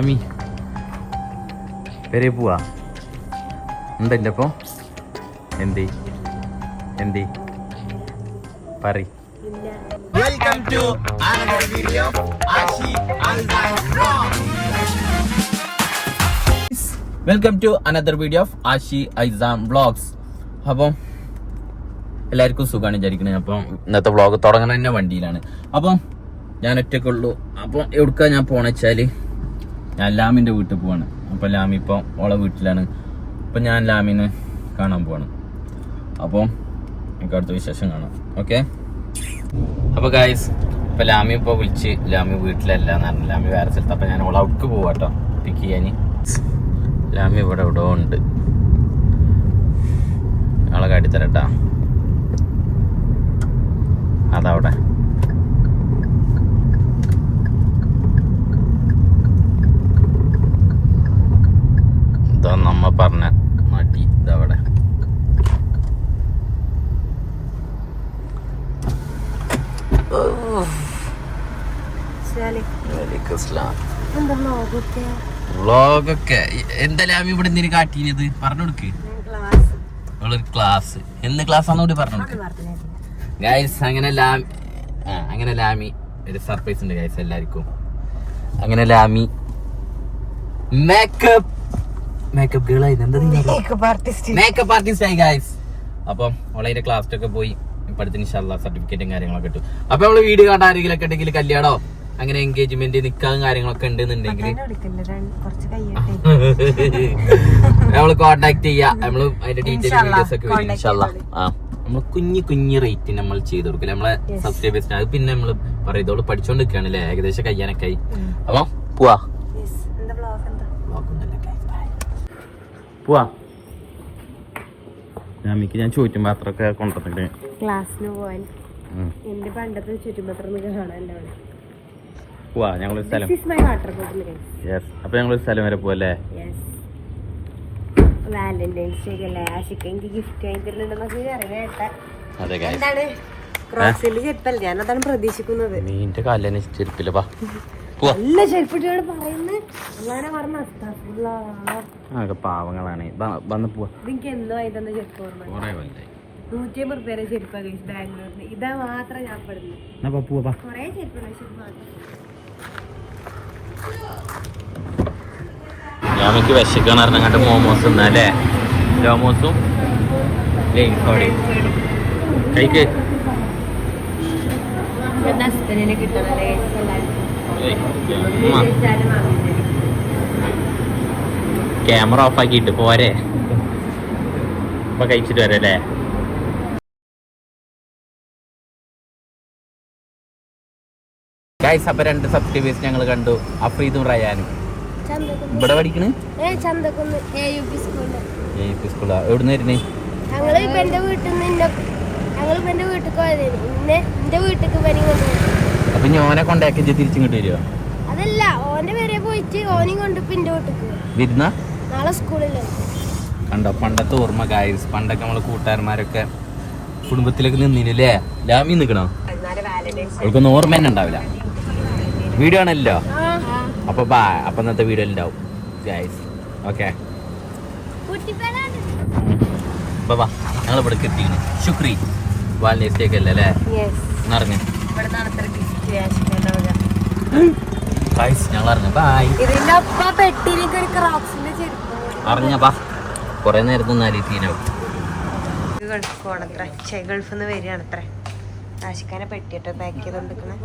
അമ്മി വരെ പോവാ ഉണ്ടല്ലോ അപ്പോ എന്തേ എന്തേ പറ welcome to another video of Ashi Alzheimer welcome to another video of Ashi Aisam vlogs അപ്പം എല്ലാവർക്കും സുഖമാണ് വിചാരിക്കുന്നത് അപ്പം ഇന്നത്തെ വ്ളോഗ് തുടങ്ങണ തന്നെ വണ്ടിയിലാണ്. അപ്പം ഞാൻ ഒറ്റക്കുള്ളൂ അപ്പം എവിടുക്കാ ഞാൻ പോണ വെച്ചാൽ? ഞാൻ ലാമിന്റെ വീട്ടിൽ പോവാണ്. അപ്പോൾ ലാമി ഇപ്പോൾ ഓളെ വീട്ടിലാണ്. അപ്പം ഞാൻ ലാമിനെ കാണാൻ പോവാണ്. അപ്പം എനിക്ക് അടുത്ത വിശേഷം കാണാം. ഓക്കെ? അപ്പൊ ഗായ്സ് ഇപ്പോൾ ലാമി ഇപ്പൊ വിളിച്ച് ലാമി വീട്ടിലല്ല എന്ന് പറഞ്ഞു. ലാമി വേറെ സ്ഥലത്ത്. അപ്പൊ ഞാൻ ഓളെ ഔട്ട്ക്ക് പോവാട്ടോ പിക്ക് ചെയ്യാന്. ലാമി ഇവിടെ ഇവിടെ ഉണ്ട്. ആളെ കാട്ടിത്തരട്ടാ അതവിടെ. പറഞ്ഞ മടി ഇതവിടെ വ്ളോഗൊക്കെ എന്താ ലാമി ഇവിടെ എന്തിനു കാട്ടിയത് പറഞ്ഞു കൊടുക്ക്. ക്ലാസ് എന്ത് ക്ലാസ് ആണെന്നോട് പറഞ്ഞു കൊടുക്ക്. ഗൈസ് അങ്ങനെ ലാമി അങ്ങനെ ലാമി ഒരു സർപ്രൈസ് ഉണ്ട് ഗൈസ് എല്ലാവർക്കും. അങ്ങനെ ലാമി മേക്കപ്പ് മേക്കപ്പ് ഗേൾ ആയിരുന്നു മേക്കപ്പ് ആർട്ടിസ്റ്റ് ആയി ഗൈസ് അപ്പം ക്ലാസ് ക്ലാസ്സിലൊക്കെ പോയി. അടുത്ത് ഇൻഷാല്ല സർട്ടിഫിക്കറ്റും കാര്യങ്ങളൊക്കെ കിട്ടും അപ്പൊ നമ്മൾ വീട് കാണാൻ ആരെങ്കിലും ഒക്കെ ഉണ്ടെങ്കിൽ കല്യാണോ? അങ്ങനെ എൻഗേജ്മെന്റ് നിക്കാൻ കാര്യങ്ങളൊക്കെ ഉണ്ടെന്നുണ്ടെങ്കിൽ. നമ്മൾ കോണ്ടാക്ട് ചെയ്യാ. നമ്മൾ അതിന്റെ ഡീറ്റെയിൽ വീഡിയോസ് ഒക്കെ വരും. ഇൻഷാല്ല ആ. നമ്മൾ കുഞ്ഞു കുഞ്ഞു റേറ്റ് നമ്മൾ ചെയ്ത് കൊടുക്കില്ല നമ്മളെ സബ്സ്ക്രൈബേഴ്സിന് അത് പിന്നെ നമ്മൾ പറയതോൾ പഠിച്ചോണ്ട് നിൽക്കുകയാണ് അല്ലേ? ഏകദേശം കയ്യാനൊക്കെ ആയി. അപ്പൊ പോവാ. പോവാ. ഞാമിക്ക് ഞാൻ ചോദിക്കും പാത്രമൊക്കെ കൊണ്ടുവന്നിട്ട്. ക്ലാസ്സിന് പോവാൻ. എന്റെ പണ്ടത്തെ ചുറ്റുപത്രം കാണാൻ പോവാ ഞങ്ങളൊരു സ്ഥലം. അപ്പൊ ഞങ്ങളൊരു സ്ഥലം വരെ പോവല്ലേ? യെസ് വാലന്റൈൻസ് ഡേ അല്ലേ? ആശിക്ക് എനിക്ക് ഗിഫ്റ്റ് അറിയാം. എന്താണ്? ചെരുപ്പല്ല പ്രതീക്ഷിക്കുന്നത്. നീന്റെ കാലിനെ ചെരുപ്പില്ല വാ. പോവാ. നല്ല പറയുന്നത്. അങ്ങനെ പറഞ്ഞ ആകെ പാവങ്ങളാണ്. വന്ന് പോവാ. ഇതെനിക്ക് എന്തോ ആയി തന്ന ചെരുപ്പ് ഓർമ്മ നൂറ്റി അമ്പത് റുപ്യേരെ ചെരുപ്പ് ബാംഗ്ലൂരിന് ഇതാ മാത്രം ഞാൻ പെടുന്നു. പോവാ. കൊറേ ചെരുപ്പുള്ള ചെരുപ്പ് മാത്രം. ഞാമിക്ക് വിശക്കാൻ അറിഞ്ഞങ്ങാണ്ട് മോമോസ് തിന്നല്ലേ ലോമോസും ലെയിൻസോടെയും കഴിക്ക്. ഹസ്ബൻഡിനെ കിട്ടണല്ലേ ക്യാമറ ഓഫ് ആക്കിയിട്ട് പോരെ. ഇപ്പൊ കഴിച്ചിട്ട് വരാം ഗൈസ് അപ്പൊ രണ്ട് സബ്സ്ക്രൈബേഴ്സ് ഞങ്ങൾ കണ്ടു. അഫ്രീദും റയാനും. ഇവിടെ പഠിക്കണ്? സ്കൂളാ എവിടുന്ന് വരുന്നേ? ഞങ്ങൾ ഇപ്പൊ എന്റെ വീട്ടിൽ നിന്ന് ഞങ്ങൾ ഇപ്പൊ എന്റെ വീട്ടിൽ ഇന്നെ എന്റെ അപ്പൊ കൊണ്ടാക്കി തിരിച്ചിങ്ങോട്ട് വരുമോ അതല്ല ഓന്റെ പേരെ പോയിട്ട് ഓനെയും കൊണ്ട് ഇപ്പൊ എന്റെ വീട്ടിക്ക് വരുന്ന? നാളെ സ്കൂളിൽ കണ്ടോ പണ്ടത്തെ ഓർമ്മ ഗായ്സ് പണ്ടൊക്കെ നമ്മളെ കൂട്ടുകാരന്മാരൊക്കെ കുടുംബത്തിലേക്ക് നിന്നില്ലേ ലാമി നിക്കണോ അവൾക്കൊന്നും ഓർമ്മ തന്നെ ഉണ്ടാവില്ല. വീഡിയോ ആണല്ലോ? അപ്പൊ ബാ അപ്പൊ ഇന്നത്തെ വീഡിയോ ഉണ്ടാവും ഗായ്സ് ഓക്കെ ഞങ്ങളിവിടെ വാ ഞങ്ങൾ ഇവിടെ എത്തിക്കണ് ശുക്രി. വാൽനേസ്റ്റേക്ക് അല്ലേ? അല്ലേ നിറഞ്ഞു ഗായ്സ് ഞങ്ങൾ അറിഞ്ഞു ബായ് ഇതിന്റെ ഒപ്പം പെട്ടിയിലേക്ക് ഒരു ക്രോക്സിന്റെ ചെരുപ്പ് കൊറേ നേരത്തെ നാല് തീനാവും ഗൾഫ് പോണത്ര ചെ ഗൾഫിൽ നിന്ന് വരികയാണ് അത്ര ആശിക്കാനെ പെട്ടിയിട്ട് പാക്ക് ചെയ്തോണ്ടിരിക്കണേ.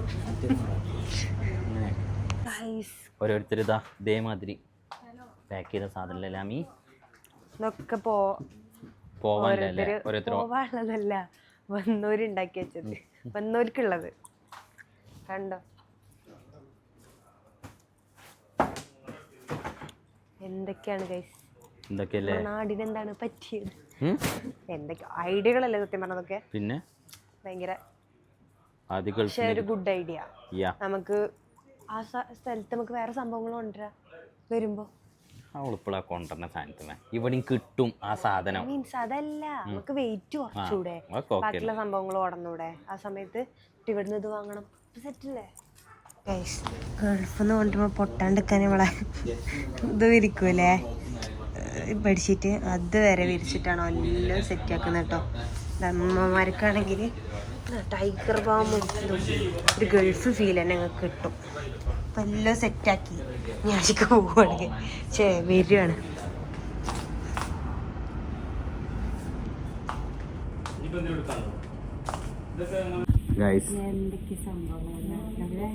ഓരോരുത്തർ ഇതാ ഇതേമാതിരി പാക്ക് ചെയ്ത സാധനം ലാമി? ഇതൊക്കെ പോ പോവാനല്ലേ ഓരോരുത്തര് ഓരോരുത്തർ പോവാനുള്ളതല്ല. വന്നോരുണ്ടാക്കി വെച്ചത്. വന്നോർക്കുള്ളത് കണ്ടോ? എന്തൊക്കെയാണ് ഗൈസ് എന്തൊക്കെയല്ലേ? നാടിനെന്താണ് പറ്റിയത്? ഉം? എന്തൊക്കെ ഐഡിയകളല്ലേ സത്യം പറഞ്ഞതൊക്കെ? പിന്നെ? ഭയങ്കര പക്ഷെ ഒരു ഗുഡ് ഐഡിയ നമുക്ക് ആ സ്ഥലത്ത് നമുക്ക് വേറെ സംഭവങ്ങൾ കൊണ്ടുവരാം. വരുമ്പോ. അവളിപ്പോഴാ കൊണ്ടുവരുന്ന സാധനത്തിന്. ഇവിടെയും കിട്ടും ആ സാധനം. മീൻസ് അതല്ല. നമുക്ക് വെയിറ്റ് കുറച്ചുകൂടെ ബാക്കിയുള്ള സംഭവങ്ങൾ ഓടന്നൂടെ. ആ സമയത്ത് ഇവിടുന്ന് ഇത് വാങ്ങണം. സെറ്റല്ലേ? ഗൾഫിൽ നിന്ന് കൊണ്ടുമ്പോൾ പൊട്ടാണ്ടിരിക്കാൻ നമ്മളെ ഇത് വിരിക്കൂലേ? ബെഡ്ഷീറ്റ് അത് വരെ വിരിച്ചിട്ടാണ് എല്ലാം സെറ്റ് ആക്കുന്നത് കേട്ടോ. അമ്മമാർക്കാണെങ്കിൽ ടൈഗർ ബാമും ഇതും ഒരു ഗൾഫ് ഫീൽ തന്നെ ഞങ്ങൾക്ക് കിട്ടും. അപ്പം എല്ലാം സെറ്റാക്കി ഞാനിക്ക് പോവുകയാണെങ്കിൽ ചേ വരികയാണ്. ഗൈസ് എന്തൊക്കെ സംഭവങ്ങളല്ലേ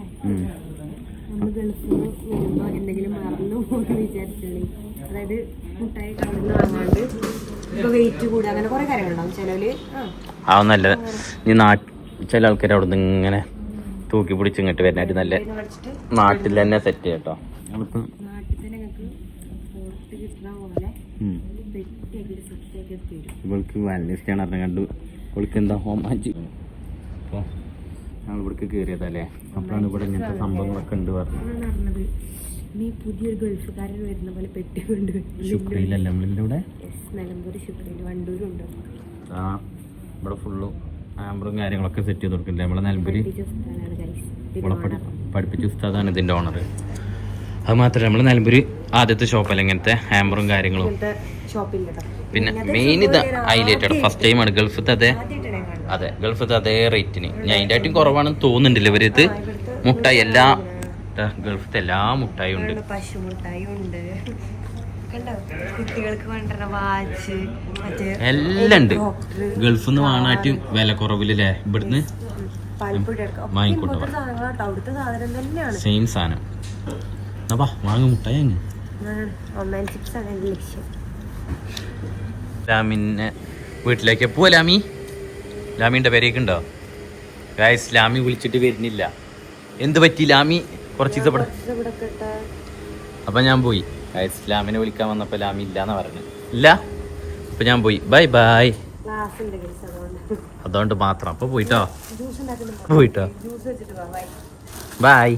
നമ്മൾ ഗൾഫിൽ വരുമ്പോൾ എന്തെങ്കിലും മറന്നു പോകുമെന്ന് വിചാരിച്ചിട്ടുള്ളി അതായത് മുട്ടായി കടന്ന് വാങ്ങാണ്ട് ഇപ്പൊ വെയിറ്റ് കൂടുക അങ്ങനെ കുറെ കാര്യങ്ങളുണ്ടാവും. ചിലവര് ആ. അതൊന്നല്ല നീ നാട്ട് ചില ആൾക്കാർ അവിടെ നിന്ന് ഇങ്ങനെ തൂക്കി പിടിച്ച് ഇങ്ങോട്ട് വരുന്നതായിട്ട് നല്ല നാട്ടിൽ തന്നെ സെറ്റ് ചെയ്യട്ടോ. ഇവൾക്ക് നാട്ടിൽ തന്നെ അറിഞ്ഞ കണ്ടു ഇവൾക്ക് എന്താ ഹോം ആഞ്ചി അപ്പോൾ ഞങ്ങൾ ഇവിടേക്ക് കയറിയതല്ലേ അപ്പോഴാണ് ഇവിടെ ഇങ്ങനത്തെ സംഭവങ്ങളൊക്കെ ഉണ്ട് പറഞ്ഞത്. നീ പുതിയൊരു ഗൾഫുകാരൻ വരുന്ന പോലെ പെട്ടി കൊണ്ട് ശുക്രയിലല്ലേ നമ്മളിന്റെ ഇവിടെ നിലമ്പൂർ ശുക്രയിൽ വണ്ടൂരും ഉണ്ട് ആ ഇവിടെ ഫുള്ള് ആമ്പറും കാര്യങ്ങളൊക്കെ സെറ്റ് ചെയ്ത് കൊടുക്കില്ലേ നമ്മളെ നിലമ്പൂര് നമ്മളെ പഠിപ്പിച്ച ഉസ്താദാണ് ഇതിന്റെ ഓണർ അത് മാത്രമല്ല നമ്മൾ നിലമ്പൂര് ആദ്യത്തെ ഷോപ്പല്ല ഇങ്ങനത്തെ ഹാമ്പറും കാര്യങ്ങളും. പിന്നെ മെയിൻ ഇത് ഹൈലൈറ്റഡ് ഫസ്റ്റ് ടൈമാണ് ഗൾഫത്തെ അതെ അതെ ഗൾഫത്തെ അതേ റേറ്റിന്. ഞാൻ അതിന്റെ ആയിട്ടും കുറവാണെന്ന് തോന്നുന്നുണ്ടല്ലോ ഇവരിത് മുട്ടായി എല്ലാ ഗൾഫത്തെ എല്ലാ മുട്ടായി ഉണ്ട്. പശു മുട്ടായി ഉണ്ട്. എല്ലാം ഉണ്ട്. ഗൾഫിൽ നിന്ന് വാങ്ങാറ്റും വില കുറവില്ലേ ഇവിടുന്ന് വാങ്ങിക്കൊണ്ട് സെയിം സാധനം അപ്പാ വാങ്ങി മുട്ടായി ലാമിനെ വീട്ടിലേക്ക് പോവാ ലാമി ലാമിന്റെ പേരേക്ക് ഉണ്ടോ ഗായ്സ് ലാമി വിളിച്ചിട്ട് വരുന്നില്ല. എന്ത് പറ്റി ലാമി? കുറച്ച് കേട്ടാ അപ്പം ഞാൻ പോയി. ഗായസ് ലാമിനെ വിളിക്കാൻ വന്നപ്പോൾ ലാമി ഇല്ലാന്ന് പറഞ്ഞു ഇല്ല? അപ്പം ഞാൻ പോയി. ബൈ ബൈ ക്ലാസ് ഉണ്ട് ഗൈസ് അതുകൊണ്ട്. മാത്രം. അപ്പോൾ പോയിട്ടോ? പോയിട്ടോ? Bye bye